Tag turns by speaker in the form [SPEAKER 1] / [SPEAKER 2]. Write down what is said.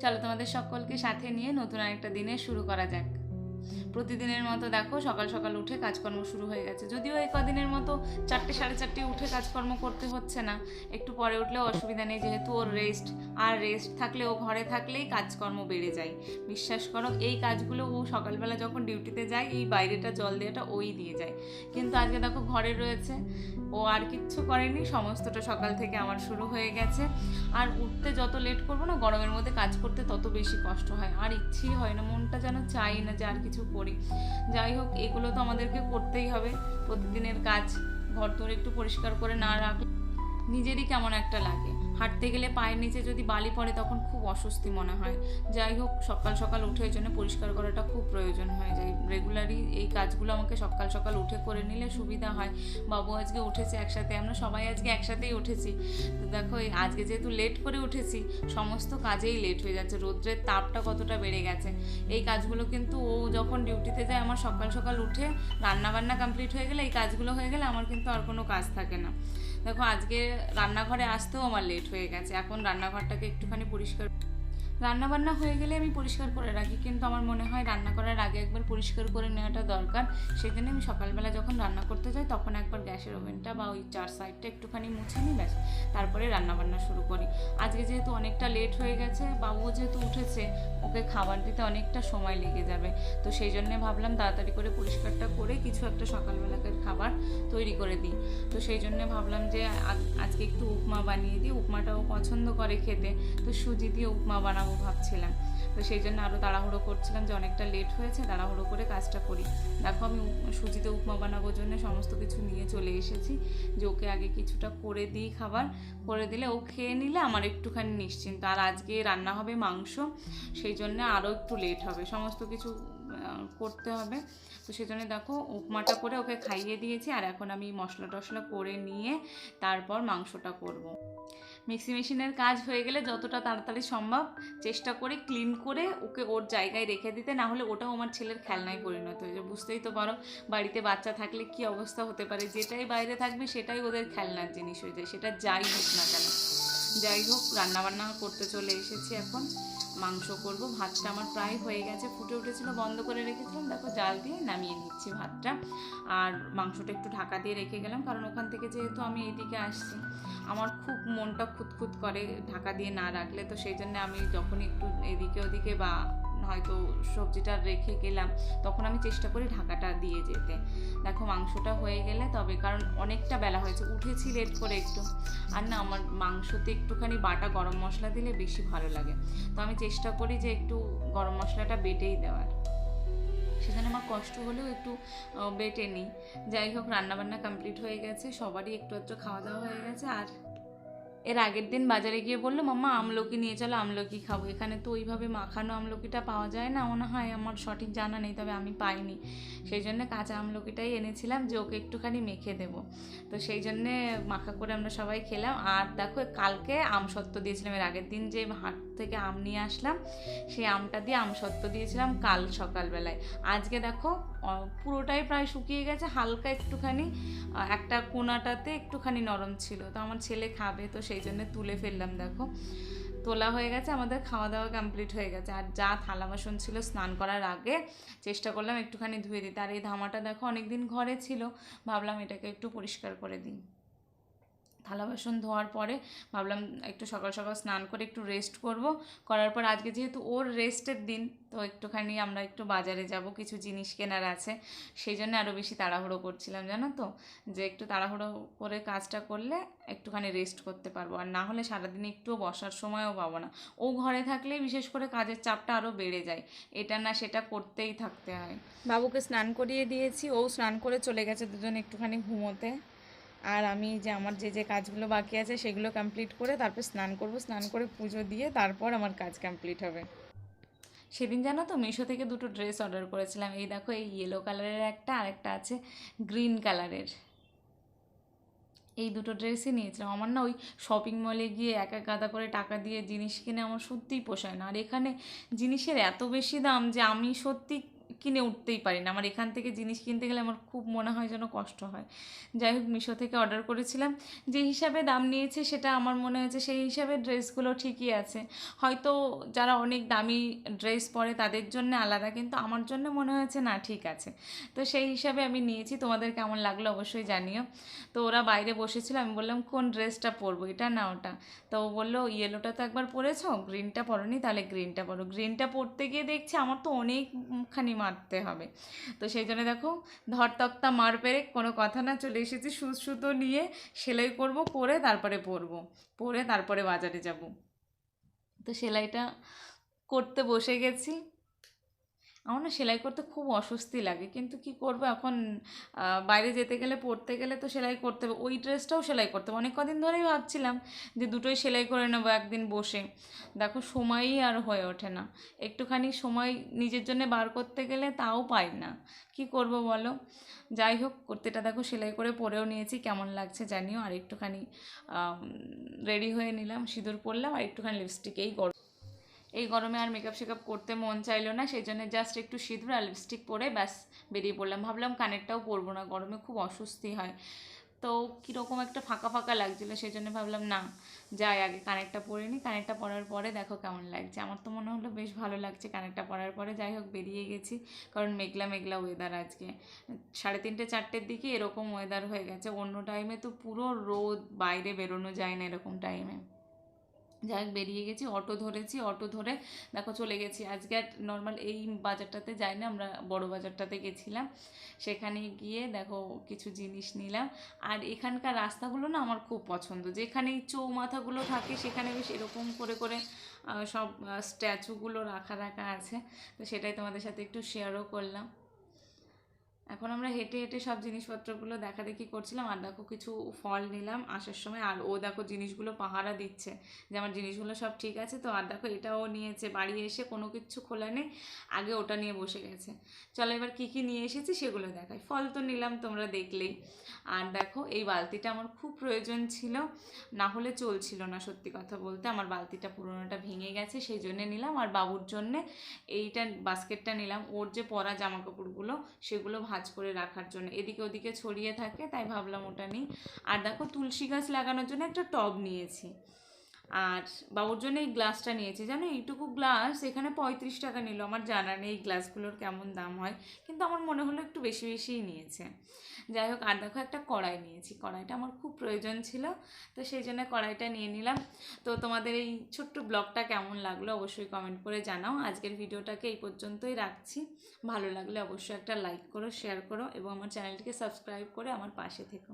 [SPEAKER 1] চলো তোমাদের সকলকে সাথে নিয়ে নতুন আরেকটা দিনে শুরু করা যাক। প্রতিদিনের মতো দেখো সকাল সকাল উঠে কাজকর্ম শুরু হয়ে গেছে। যদিও এই কদিনের মতো চারটে, সাড়ে চারটে উঠে কাজকর্ম করতে হচ্ছে না। একটু পরে উঠলেও অসুবিধা নেই, যেহেতু ওর রেস্ট আর রেস্ট থাকলে, ও ঘরে থাকলেই কাজকর্ম বেড়ে যায়। বিশ্বাস করো, এই কাজগুলো ও সকালবেলা যখন ডিউটিতে যায়, এই বাইরেটা জল দেওয়াটা ওই দিয়ে যায়। কিন্তু আজকে দেখো ঘরে রয়েছে। ও আর কিচ্ছু করেনি, সমস্তটা সকাল থেকে আমার শুরু হয়ে গেছে। আর উঠতে যত লেট করব না, গরমের মধ্যে কাজ করতে তত বেশি কষ্ট হয়। আর ইচ্ছেই হয় না, মনটা যেন চাই না যে আর কিছু করি। যাই হোক, এগুলো তো আমাদেরকে করতেই হবে। প্রতিদিনের কাজ, ঘর তোর একটু পরিষ্কার করে না রাখলে নিজেরই কেমন একটা লাগে। হাঁটতে গেলে পায়ের নিচে যদি বালি পড়ে তখন খুব অস্বস্তি মনে হয়। যাই হোক, সকাল সকাল উঠে এই জন্য পরিষ্কার করাটা খুব প্রয়োজন হয়ে যায়। রেগুলারই এই কাজগুলো আমাকে সকাল সকাল উঠে করে নিলে সুবিধা হয়। বাবু আজকে উঠেছে একসাথে, আমরা সবাই আজকে একসাথেই উঠেছি। তো দেখো আজকে যেহেতু লেট করে উঠেছি, সমস্ত কাজেই লেট হয়ে যাচ্ছে। রৌদ্রের তাপটা কতটা বেড়ে গেছে। এই কাজগুলো কিন্তু ও যখন ডিউটিতে যায়, আমার সকাল সকাল উঠে রান্নাবান্না কমপ্লিট হয়ে গেলে, এই কাজগুলো হয়ে গেলে আমার কিন্তু আর কোনো কাজ থাকে না। দেখো, আজকে রান্নাঘরে আসতেও আমার লেট হয়ে গেছে। এখন রান্নাঘরটাকে একটুখানি পরিষ্কার রান্না বান্না হয়ে গেলে আমি পরিষ্কার করে রাখি, কিন্তু আমার মনে হয় রান্না করার আগে একবার পরিষ্কার করে নেওয়াটা দরকার। সেজন্য আমি সকালবেলা যখন রান্না করতে যাই, তখন একবার গ্যাসের ওভেনটা বা ওই চার সাইডটা একটুখানি মুছে নিই, ব্যাস। তারপরে রান্না বান্না শুরু করি। আজকে যেহেতু অনেকটা লেট হয়ে গেছে, বাবুও যেহেতু উঠেছে, ওকে খাবার দিতে অনেকটা সময় লেগে যাবে। তো সেই জন্য ভাবলাম তাড়াতাড়ি করে পরিষ্কারটা করে কিছু একটা সকালবেলাকার খাবার তৈরি করে দিই। তো সেই জন্য ভাবলাম যে আজকে একটু উপমা বানিয়ে দিই। উপমাটাও পছন্দ করে খেতে। তো সুজি দিয়ে উপমা বানাবো। ভাবছিলাম। তো সেই জন্য আরও তাড়াহুড়ো করছিলাম যে অনেকটা লেট হয়েছে, তাড়াহুড়ো করে কাজটা করি। দেখো আমি সুজিতে উপমা বানাবোর জন্য সমস্ত কিছু নিয়ে চলে এসেছি। যে ওকে আগে কিছুটা করে দিই খাবার, করে দিলে ও খেয়ে নিলে আমার একটুখানি নিশ্চিন্ত। আর আজকে রান্না হবে মাংস, সেই জন্য আরও একটু লেট হবে। সমস্ত কিছু করতে হবে। তো সেই জন্য দেখো উপমাটা করে ওকে খাইয়ে দিয়েছি। আর এখন আমি মশলা টশলা করে নিয়ে তারপর মাংসটা করব। মিক্সি মেশিনের কাজ হয়ে গেলে যতটা তাড়াতাড়ি সম্ভব চেষ্টা করে ক্লিন করে ওকে ওর জায়গায় রেখে দিতে, না হলে ওটাও আমার ছেলের খেলনায় পরিণত হয়ে যায়। বুঝতেই তো পারো, বাড়িতে বাচ্চা থাকলে কি অবস্থা হতে পারে? যেটাই বাইরে থাকবে সেটাই ওদের খেলনার জিনিস হয়ে যায়। সেটা যাই হোক না কেন। যাই হোক, রান্নাবান্না করতে চলে এসেছি এখন। মাংস করব। ভাতটা আমার প্রায় হয়ে গেছে, ফুটে উঠেছিল, বন্ধ করে রেখেছিলাম। দেখো জাল দিয়ে নামিয়ে নিচ্ছি ভাতটা। আর মাংসটা একটু ঢাকা দিয়ে রেখে গেলাম, কারণ ওখান থেকে যেহেতু আমি এদিকে আসছি, আমার খুব মনটা খুঁতখুত করে ঢাকা দিয়ে না রাখলে। তো সেই জন্য আমি যখন একটু এদিকে ওদিকে বা হয়তো সবজিটা রেখে গেলাম, তখন আমি চেষ্টা করি ঢাকাটা দিয়ে যেতে। দেখো মাংসটা হয়ে গেলে তবে, কারণ অনেকটা বেলা হয়েছে, উঠেছি লেট করে একটু। আর না, আমার মাংসতে একটুখানি বাটা গরম মশলা দিলে বেশি ভালো লাগে। তো আমি চেষ্টা করি যে একটু গরম মশলাটা বেটেই দেওয়ার। সেখানে আমার কষ্ট হলেও একটু বেটে নিই। যাই হোক, রান্নাবান্না কমপ্লিট হয়ে গেছে, সবারই একটু একটু খাওয়া দাওয়া হয়ে গেছে, আর এর আগের দিন বাজারে গিয়ে বলল, মাম্মা, আমলকি নিয়ে চলো, আমলকি খাব। এখানে তো ওইভাবে মাখানো আমলকিটা পাওয়া যায় না। মনে হয় আমার সঠিক জানা নেই, তবে আমি পাইনি। সেই জন্য কাঁচা আমলকিটাই এনেছিলাম যে ওকে একটুখানি মেখে দেব। তো সেই জন্যে মাখা করে আমরা সবাই খেলাম। আর দেখো, কালকে আমসত্ত্ব দিয়েছিলাম। এর আগের দিন যে হাট থেকে আম নিয়ে আসলাম। সেই আমটা দিয়ে আমসত্ত্ব দিয়েছিলাম কাল সকালবেলায়। আজকে দেখো পুরোটাই প্রায় শুকিয়ে গেছে, হালকা একটুখানি একটা কোনাটাতে একটুখানি নরম ছিল। তো আমার ছেলে খাবে, তো সেই জন্য তুলে ফেললাম, দেখো। তোলা হয়ে গেছে, আমাদের খাওয়া দাওয়া কমপ্লিট হয়ে গেছে। আর যা থালা বাসন ছিল স্নান করার আগে চেষ্টা করলাম একটুখানি ধুয়ে দিতে। আর এই ধামাটা দেখো অনেকদিন ঘরে ছিল। ভাবলাম এটাকে একটু পরিষ্কার করে দিই। থালা বাসন ধোয়ার পরে ভাবলাম একটু সকাল সকাল স্নান করে একটু রেস্ট করব। করার পর আজকে যেহেতু ওর রেস্টের দিন, তো একটুখানি আমরা একটু বাজারে যাব, কিছু জিনিস কেনার আছে। সেই জন্য আরও বেশি তাড়াহুড়ো করছিলাম, জানো তো? যে একটু তাড়াহুড়ো করে কাজটা করলে একটুখানি রেস্ট করতে পারব। আর না হলে সারাদিন একটুও বসার সময়ও পাবো না। ও ঘরে থাকলে বিশেষ করে কাজের চাপটা আরও বেড়ে যায়। এটা না সেটা করতেই থাকতে হয়। বাবুকে স্নান করিয়ে দিয়েছি, ও স্নান করে চলে গেছে দুজন একটুখানি ঘুমোতে। আর আমি যে আমার যে যে কাজগুলো বাকি আছে সেগুলো কমপ্লিট করে তারপর স্নান করব। স্নান করে পুজো দিয়ে তারপর আমার কাজ কমপ্লিট হবে। সেদিন জানো তো মিশো থেকে দুটো ড্রেস অর্ডার করেছিলাম। এই দেখো, এই ইয়েলো কালারের একটা, আর একটা আছে গ্রিন কালারের এই দুটো ড্রেসই নিয়েছিলাম। আমার না ওই শপিং মলে গিয়ে এক এক গাদা করে টাকা দিয়ে জিনিস কিনে আমার সত্যিই পোষায় না। আর এখানে জিনিসের এত বেশি দাম যে আমি সত্যি কিনে উঠতেই পারি না। আমার এখান থেকে জিনিস কিনতে গেলে আমার খুব মনে হয় যেন কষ্ট হয়। যাই হোক, মিশো থেকে অর্ডার করেছিলাম। যে হিসাবে দাম নিয়েছে সেটা আমার মনে হয়েছে সেই হিসাবে ড্রেসগুলো ঠিকই আছে। হয়তো যারা অনেক দামি ড্রেস পরে তাদের জন্য আলাদা, কিন্তু আমার জন্য মনে হয়েছে না, ঠিক আছে। তো সেই হিসাবে আমি নিয়েছি। তোমাদের কেমন লাগল অবশ্যই জানিও। তো ওরা বাইরে বসেছিল, আমি বললাম, কোন ড্রেসটা পরবো? এটা না, ওটা। তো ও বলল ইয়েলোটা তো একবার পরেছো গ্রিনটা পরোনি, তাহলে গ্রিনটা পরো। গ্রিনটা পরতে গিয়ে দেখছি, আমার তো অনেকখানি মারতে হবে। তো সেই জন্য দেখো, ধর তক্তা মার পেরে কোনো কথা না, চলে এসেছি সুচ সুতো নিয়ে সেলাই করব, পরে তারপরে পরবো, পরে তারপরে বাজারে যাব। তো সেলাইটা করতে বসে গেছি। আমার না সেলাই করতে খুব অস্বস্তি লাগে। কিন্তু কি করব? এখন বাইরে যেতে গেলে, পড়তে গেলে তো সেলাই করতে হবে। ওই ড্রেসটাও সেলাই করতে হবে। অনেক কদিন ধরেই ভাবছিলাম যে দুটোই সেলাই করে নেব একদিন বসে। দেখো, সময়ই আর হয়ে ওঠে না। একটুখানি সময় নিজের জন্য বার করতে গেলে তাও পাই না। কি করব বলো? যাই হোক, কুর্তিটা দেখো সেলাই করে পরেও নিয়েছি। কেমন লাগছে জানিও। আর একটুখানি রেডি হয়ে নিলাম, সিঁদুর পরলাম, আর একটুখানি লিপস্টিক এই গরম এই গরমে আর মেকআপ শেকআপ করতে মন চাইলো না সেই জন্য জাস্ট একটু সিঁদুর আর লিপস্টিক পরে ব্যাস বেরিয়ে পড়লাম। ভাবলাম কানেরটাও পরবো না, গরমে খুব অস্বস্তি হয়। তো কীরকম একটা ফাঁকা ফাঁকা লাগছিল সেই জন্য ভাবলাম না, যাই আগে কানেরটা পরে নিই কানেরটা পরার পরে দেখো কেমন লাগছে। আমার তো মনে হলো বেশ ভালো লাগছে কানেরটা পরার পরে। যাই হোক, বেরিয়ে গেছি, কারণ মেঘলা মেঘলা ওয়েদার আজকে। সাড়ে তিনটে চারটের দিকে এরকম ওয়েদার হয়ে গেছে। অন্য টাইমে তো পুরো রোদ বাইরে বেরোনো যায় না এরকম টাইমে যাই হোক বেরিয়ে গেছি, অটো ধরেছি, অটো ধরে দেখো চলে গেছি। আজকে আর নর্মাল এই বাজারটাতে যাই না আমরা বড় বাজারটাতে গেছিলাম। সেখানে গিয়ে দেখো কিছু জিনিস নিলাম। আর এখানকার রাস্তাগুলো না আমার খুব পছন্দ। যেখানে চৌমাথাগুলো থাকে, সেখানে বেশ এরকম করে করে সব স্ট্যাচুগুলো রাখা রাখা আছে। তো সেটাই তোমাদের সাথে একটু শেয়ারও করলাম। এখন আমরা হেঁটে হেঁটে সব জিনিসপত্রগুলো দেখা দেখি করছিলাম আর দেখো কিছু ফল নিলাম আসার সময় আর ও দেখো জিনিসগুলো পাহারা দিচ্ছে যে আমার জিনিসগুলো সব ঠিক আছে তো আর দেখো এটাও নিয়েছে বাড়ি এসে কোনো কিছু খোলা নেই আগে ওটা নিয়ে বসে গেছে। চলো এবার কী কী নিয়ে এসেছি সেগুলো দেখাই। ফল তো নিলাম তোমরা দেখলেই। আর দেখো এই বালতিটা আমার খুব প্রয়োজন ছিল, না হলে চলছিল না সত্যি কথা বলতে। আমার বালতিটা পুরোনোটা ভেঙে গেছে সেই জন্যে নিলাম। আর বাবুর জন্যে এইটা বাস্কেটটা নিলাম। ওর যে পরা জামা কাপড়গুলো সেগুলো ভাঁজ করে রাখার জন্য। এদিকে ওদিকে ছড়িয়ে থাকে, তাই ভাবলাম ওটা নিই। আর দেখো তুলসী গাছ লাগানোর জন্য একটা টব নিয়েছি। আর বাবুর জন্য এই গ্লাসটা নিয়েছি। জানো, এইটুকু গ্লাস এখানে পঁয়ত্রিশ টাকা নিল। আমার জানা নেই এই গ্লাসগুলোর কেমন দাম হয়, কিন্তু আমার মনে হলো একটু বেশি বেশিই নিয়েছে। যাই হোক, আর দেখো একটা কড়াই নিয়েছি। কড়াইটা আমার খুব প্রয়োজন ছিল, তো সেই জন্য কড়াইটা নিয়ে নিলাম। তো তোমাদের এই ছোট্ট ব্লগটা কেমন লাগল অবশ্যই কমেন্ট করে জানাও। আজকের ভিডিওটাকে এই পর্যন্তই রাখছি। ভালো লাগলে অবশ্যই একটা লাইক করো শেয়ার করো এবং আমার চ্যানেলটিকে সাবস্ক্রাইব করে আমার পাশে থেকো।